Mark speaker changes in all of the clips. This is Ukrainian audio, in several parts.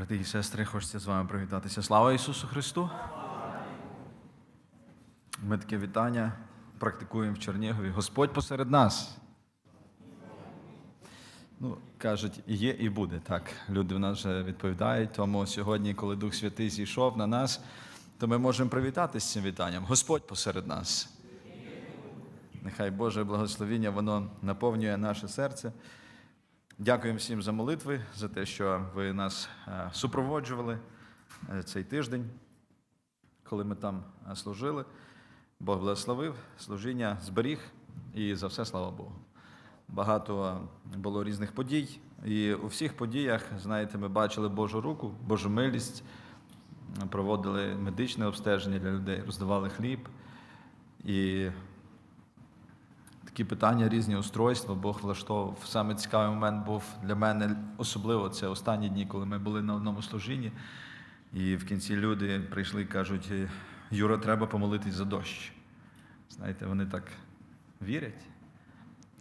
Speaker 1: Брати і сестри, хочеться з вами привітатися. Слава Ісусу Христу! Ми таке вітання практикуємо в Чернігові. Господь посеред нас. Ну, кажуть, є і буде. Так, люди в нас вже відповідають. Тому сьогодні, коли Дух Святий зійшов на нас, то ми можемо привітатися з цим вітанням. Господь посеред нас. Нехай Боже благословіння воно наповнює наше серце. Дякуємо всім за молитви, за те, що ви нас е, супроводжували е, цей тиждень, коли ми там е, служили. Бог благословив, служіння зберіг і за все слава Богу. Багато було різних подій, і у всіх подіях, знаєте, ми бачили Божу руку, Божу милість, проводили медичне обстеження для людей, роздавали хліб. І такі питання, різні устройства, Бог влаштовував. Саме цікавий момент був для мене особливо це останні дні, коли ми були на одному служінні. І в кінці люди прийшли і кажуть: Юра, треба помолитись за дощ. Знаєте, вони так вірять.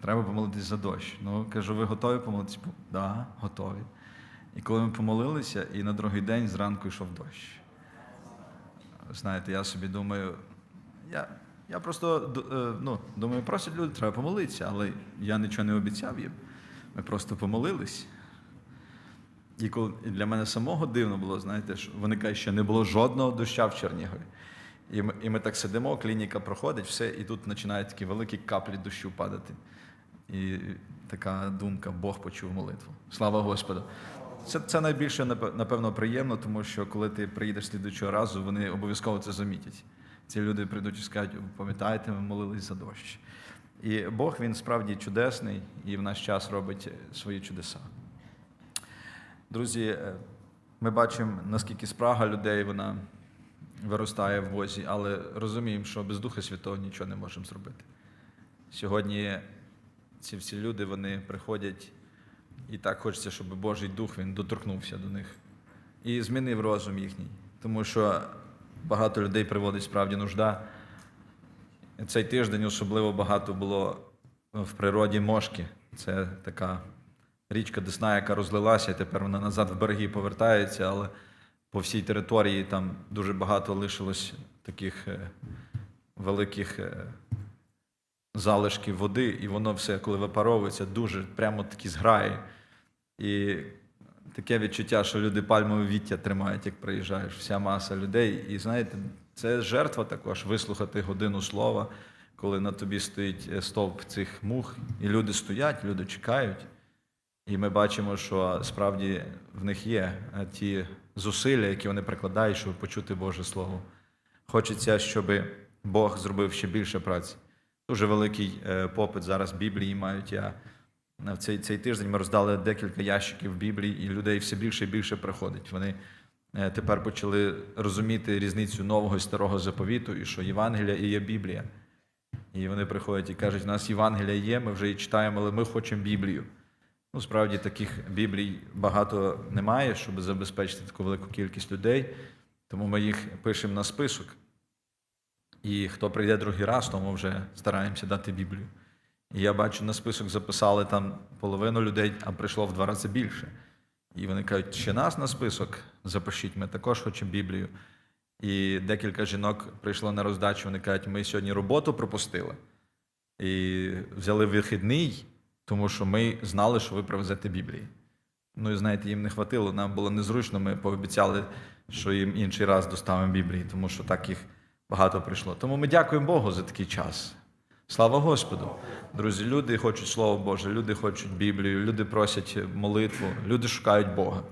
Speaker 1: Треба помолитись за дощ. Ну, кажу, ви готові помолитись? Так, да, готові. І коли ми помолилися, і на другий день зранку йшов дощ. Знаєте, я собі думаю, я я просто е, ну, думаю, просять люди, треба помолитися, але я нічого не обіцяв їм. Ми просто помолились. І коли для мене самого дивно було, знаєте, що вони кажуть, що не було жодного доща в Чернігові. І ми, і ми так сидимо, клініка проходить, все, і тут починають такі великі каплі дощу падати. І така думка, Бог почув молитву. Слава Господу. Це це найбільше, напевно, приємно, тому що коли ти приїдеш слідуючого разу, вони обов'язково це замітять. Ці люди прийдуть і скажуть, пам'ятаєте, ми молились за дощ. І Бог він справді чудесний і в наш час робить свої чудеса. Друзі, ми бачимо, наскільки спрага людей вона виростає в Бозі, але розуміємо, що без Духа Святого нічого не можемо зробити. Сьогодні ці всі люди вони приходять, і так хочеться, щоб Божий Дух він доторкнувся до них і змінив розум їхній. Тому що багато людей приводить справді нужда. Цей тиждень особливо багато було в природі мошки. Це така річка Десна, яка розлилася, і тепер вона назад в береги повертається, але по всій території там дуже багато лишилось таких великих залишків води, і воно все, коли випаровується, дуже прямо такі зграї. І таке відчуття, що люди пальмове віття тримають, як приїжджаєш, вся маса людей. І знаєте, це жертва також вислухати годину слова, коли на тобі стоїть стовп цих мух, і люди стоять, люди чекають. І ми бачимо, що справді в них є ті зусилля, які вони прикладають, щоб почути Боже Слово. Хочеться, щоб Бог зробив ще більше праці. Дуже великий попит зараз Біблії мають. Я в цей цей тиждень ми роздали декілька ящиків Біблії, і людей все більше і більше приходить. Вони тепер почали розуміти різницю нового і старого заповіту, і що Євангелія і є Біблія. І вони приходять і кажуть, у нас Євангелія є, ми вже її читаємо, але ми хочемо Біблію. Ну, справді таких Біблій багато немає, щоб забезпечити таку велику кількість людей, тому ми їх пишемо на список. І хто прийде другий раз, тому вже стараємося дати Біблію. Я бачу, на список записали там половину людей, а прийшло в два рази більше. І вони кажуть, ще нас на список запишіть, ми також хочемо Біблію. І декілька жінок прийшло на роздачу, вони кажуть, ми сьогодні роботу пропустили і взяли вихідний, тому що ми знали, що ви привезете Біблії. Ну і знаєте, їм не хватило, нам було незручно, ми пообіцяли, що їм інший раз доставимо Біблії, тому що так їх багато прийшло. Тому ми дякуємо Богу за такий час. Слава Господу! Друзі, люди хочуть Слово Боже, люди хочуть Біблію, люди просять молитву, люди шукають Бога.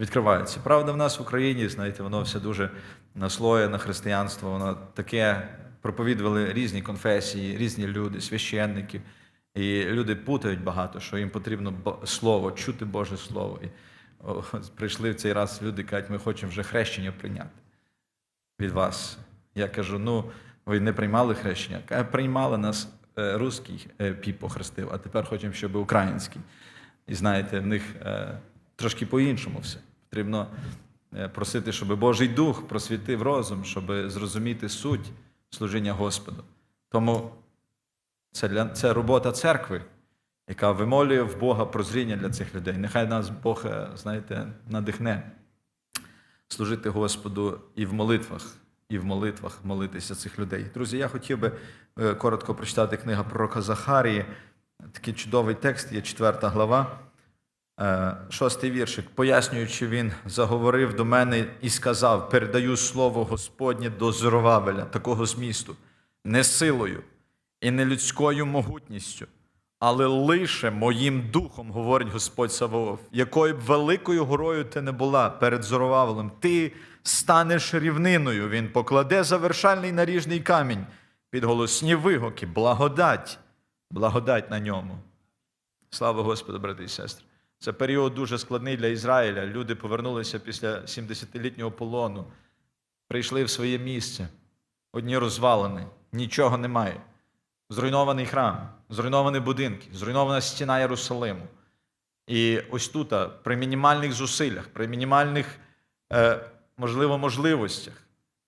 Speaker 1: Відкриваються. Правда, в нас в Україні, знаєте, воно все дуже наслоє на християнство, воно таке проповідували різні конфесії, різні люди, священники. І люди путають багато, що їм потрібно слово, чути Боже Слово. І прийшли в цей раз люди кажуть, ми хочемо вже хрещення прийняти від вас. Я кажу, ну, ви не приймали хрещення? Приймали нас е, русський е, піп похрестив, а тепер хочемо, щоб український. І знаєте, в них е, трошки по-іншому все. Потрібно просити, щоб Божий Дух просвітив розум, щоб зрозуміти суть служіння Господу. Тому це, для, це робота церкви, яка вимолює в Бога прозріння для цих людей. Нехай нас Бог, знаєте, надихне служити Господу і в молитвах, і в молитвах молитися цих людей. Друзі, я хотів би е, коротко прочитати книга пророка Захарії. Такий чудовий текст, є четверта глава. Е, Шостий віршик, пояснюючи, він заговорив до мене і сказав: передаю слово Господнє до Зоровавеля, такого змісту, не силою і не людською могутністю, але лише моїм духом, говорить Господь Саваоф, якою б великою горою ти не була перед Зоровавелем, ти станеш рівниною. Він покладе завершальний наріжний камінь під голосні вигуки, благодать, благодать на ньому. Слава Господу, брати і сестри. Це період дуже складний для Ізраїля. Люди повернулися після 70-літнього полону, прийшли в своє місце. Одні розвалені, нічого немає. Зруйнований храм, зруйновані будинки, зруйнована стіна Єрусалиму. І ось тут, при мінімальних зусиллях, при мінімальних, е, можливо, можливостях,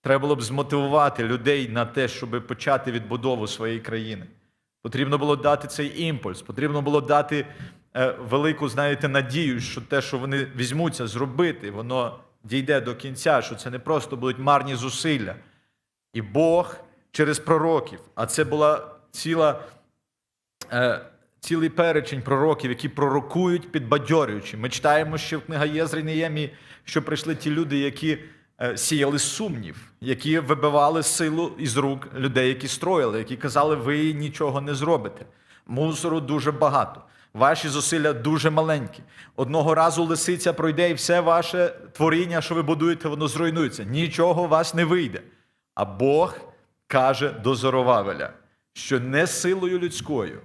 Speaker 1: треба було б змотивувати людей на те, щоб почати відбудову своєї країни. Потрібно було дати цей імпульс, потрібно було дати е, велику, знаєте, надію, що те, що вони візьмуться зробити, воно дійде до кінця, що це не просто будуть марні зусилля. І Бог через пророків, а це була ціла, е, цілий перечень пророків, які пророкують підбадьорюючи. Ми читаємо ще в книга Єзри і Неємії, що прийшли ті люди, які е, сіяли сумнів, які вибивали силу із рук людей, які строїли, які казали, ви нічого не зробите. Мусору дуже багато. Ваші зусилля дуже маленькі. Одного разу лисиця пройде, і все ваше творіння, що ви будуєте, воно зруйнується. Нічого у вас не вийде. А Бог каже до Зоровавеля, що не силою людською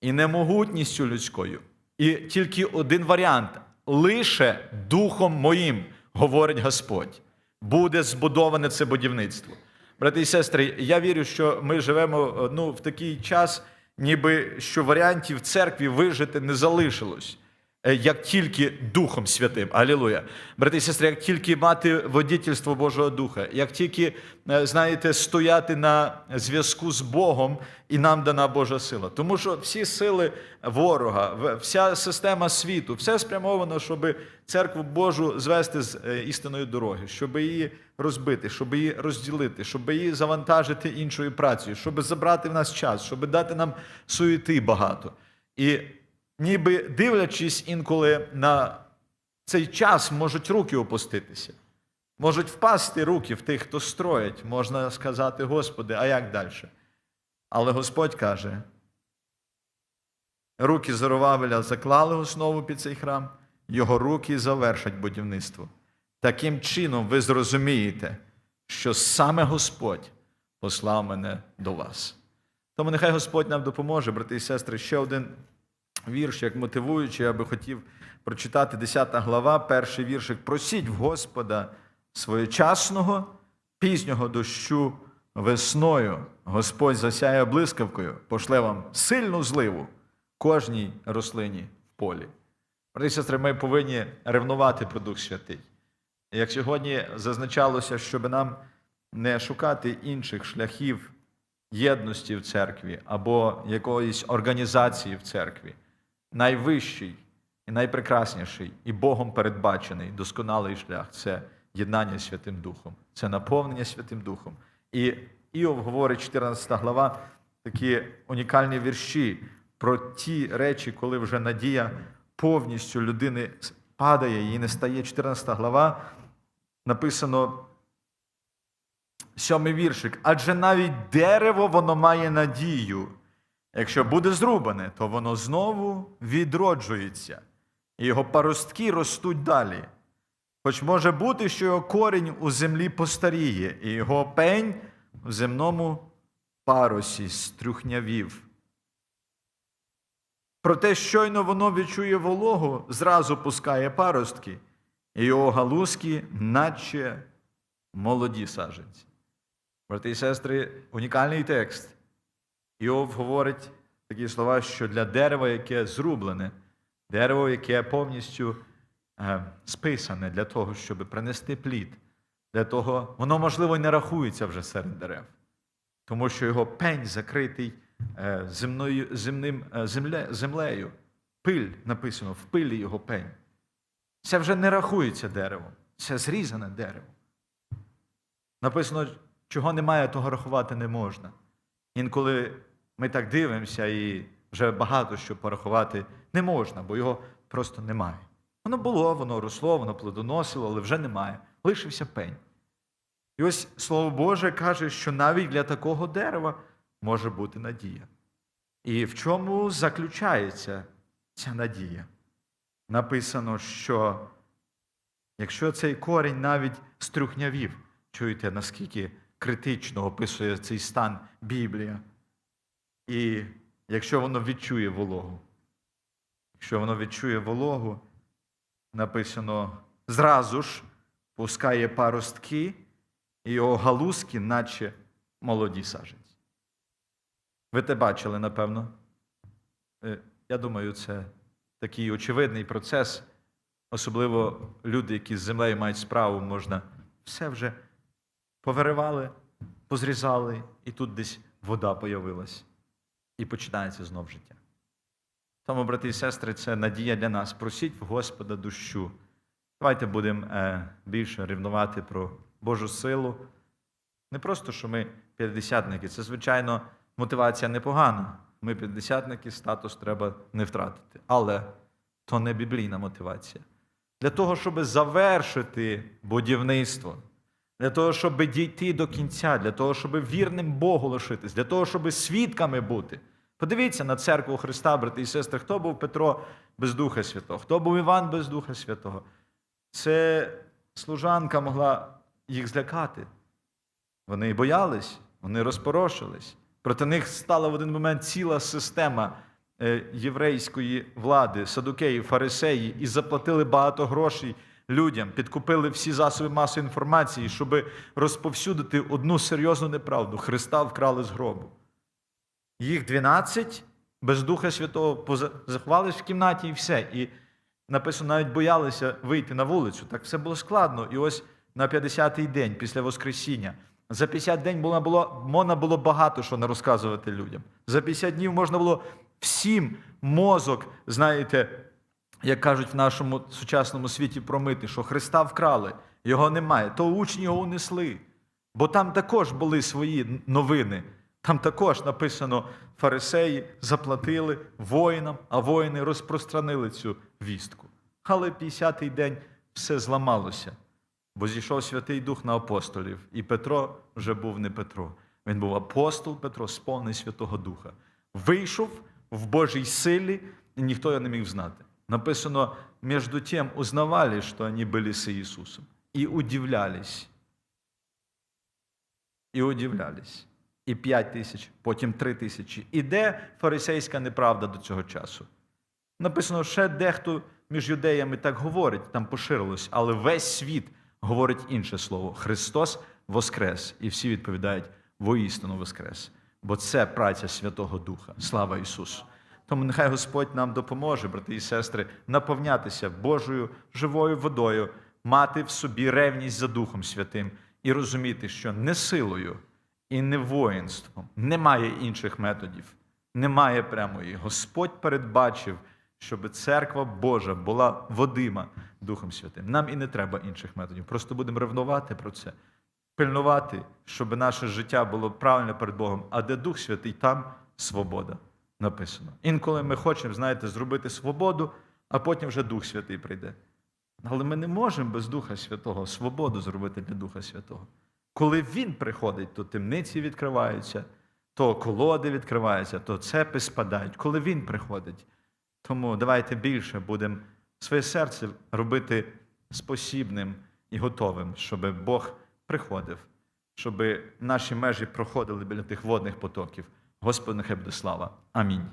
Speaker 1: і не могутністю людською, і тільки один варіант лише духом моїм, говорить Господь, буде збудоване це будівництво. Брати і сестри, я вірю, що ми живемо ну, в такий час, ніби що варіантів церкві вижити не залишилось. Е, Як тільки Духом Святим, Алілуя. Брати і сестри, як тільки мати водітельство Божого Духа, як тільки, е, знаєте, стояти на зв'язку з Богом, і нам дана Божа сила. Тому що всі сили ворога, вся система світу, все спрямовано, щоб церкву Божу звести з е, істинної дороги, щоб її розбити, щоб її розділити, щоб її завантажити іншою працею, щоб забрати в нас час, щоб дати нам суєти багато. І ніби дивлячись інколи на цей час, можуть руки опуститися. Можуть впасти руки в тих, хто строїть. Можна сказати, Господи, а як далі? Але Господь каже: руки Зоровавеля заклали основу під цей храм, його руки завершать будівництво. Таким чином ви зрозумієте, що саме Господь послав мене до вас. Тому нехай Господь нам допоможе, брати і сестри, ще один вірш, як мотивуючий, я би хотів прочитати 10 глава, перший віршик. Просіть в Господа своєчасного, пізнього дощу весною. Господь засяє блискавкою, пошле вам сильну зливу кожній рослині в полі. Брати сестри, ми повинні ревнувати про Дух Святий. Як сьогодні зазначалося, щоб нам не шукати інших шляхів єдності в церкві або якоїсь організації в церкві, найвищий і найпрекрасніший і Богом передбачений досконалий шлях це єднання з Святим Духом, це наповнення Святим Духом. І Іов говорить, 14 глава, такі унікальні вірші про ті речі, коли вже надія повністю людини падає, її не стає. 14 глава написано. Сьомий віршик. Адже навіть дерево воно має надію. Якщо буде зрубане, то воно знову відроджується, і його паростки ростуть далі. Хоч може бути, що його корінь у землі постаріє, і його пень в земному парусі стрюхнявів. Проте щойно воно відчує вологу, зразу пускає паростки, і його галузки, наче молоді саджанці. Брати і сестри, унікальний текст. Іов говорить такі слова, що для дерева, яке зрублене, дерево, яке повністю е, списане для того, щоб принести плід, для того, воно, можливо, і не рахується вже серед дерев, тому що його пень закритий е, земною, земним, е, земле, землею. Пиль написано, в пилі його пень. Це вже не рахується деревом. це зрізане дерево. Написано, чого немає, того рахувати не можна. Інколи ми так дивимося і вже багато що порахувати не можна, бо його просто немає. Воно було, воно росло, воно плодоносило, але вже немає. Лишився пень. І ось Слово Боже каже, що навіть для такого дерева може бути надія. І в чому заключається ця надія? Написано, що якщо цей корінь навіть струхнявів, чуєте, наскільки критично описує цей стан Біблія, і якщо воно відчує вологу, якщо воно відчує вологу, написано зразу ж пускає паростки, і його галузки, наче молоді саджанці. Ви те бачили, напевно. Е, Я думаю, це такий очевидний процес. Особливо люди, які з землею мають справу, можна все вже повиривали, позрізали, і тут десь вода появилась. І починається знов життя. Тому, брати і сестри, це надія для нас. Просіть в Господа дощу. Давайте будемо е, більше рівнувати про Божу силу. Не просто, що ми п'ятдесятники, це, звичайно, мотивація непогана. Ми п'ятдесятники, статус треба не втратити. Але то не біблійна мотивація. Для того, щоб завершити будівництво, для того, щоб дійти до кінця, для того, щоб вірним Богу лишитись, для того, щоб свідками бути. Подивіться на церкву Христа, брати і сестри, хто був Петро без Духа Святого, хто був Іван без Духа Святого. Це служанка могла їх злякати. Вони боялись, вони розпорошились. Проти них стала в один момент ціла система е, єврейської влади, садукеїв, фарисеї, і заплатили багато грошей людям, підкупили всі засоби масової інформації, щоб розповсюдити одну серйозну неправду. Христа вкрали з гробу. Їх 12 без Духа Святого поза- заховались в кімнаті і все. І написано, навіть боялися вийти на вулицю. Так все було складно. І ось на 50-й день після Воскресіння. За 50 день було, було, можна було багато що не розказувати людям. За 50 днів можна було всім мозок, знаєте, як кажуть в нашому сучасному світі, промити, що Христа вкрали, його немає, то учні його унесли. Бо там також були свої новини. Там також написано, фарисеї заплатили воїнам, а воїни розпространили цю вістку. Але 50-й день все зламалося, бо зійшов Святий Дух на апостолів, і Петро вже був не Петро. Він був апостол Петро, сповнений Святого Духа. Вийшов в Божій силі, і ніхто його не міг знати. Написано, між тем узнавали, що вони були з Ісусом, і удивлялись. І удивлялись. І п'ять тисяч, потім три тисячі. І де фарисейська неправда до цього часу? Написано, ще дехто між юдеями так говорить, там поширилось, але весь світ говорить інше слово: Христос воскрес. І всі відповідають воістину воскрес. Бо це праця Святого Духа. Слава Ісусу! Тому нехай Господь нам допоможе, брати і сестри, наповнятися Божою живою водою, мати в собі ревність за Духом Святим і розуміти, що не силою і не воїнством немає інших методів, немає прямої. Господь передбачив, щоб церква Божа була водима Духом Святим. Нам і не треба інших методів. Просто будемо ревнувати про це, пильнувати, щоб наше життя було правильно перед Богом. А де Дух Святий, там свобода написано. Інколи ми хочемо, знаєте, зробити свободу, а потім вже Дух Святий прийде. Але ми не можемо без Духа Святого свободу зробити для Духа Святого. Коли Він приходить, то темниці відкриваються, то колоди відкриваються, то цепи спадають. Коли Він приходить. Тому давайте більше будемо своє серце робити спосібним і готовим, щоб Бог приходив, щоб наші межі проходили біля тих водних потоків. Господи, нехай буде слава. Амінь.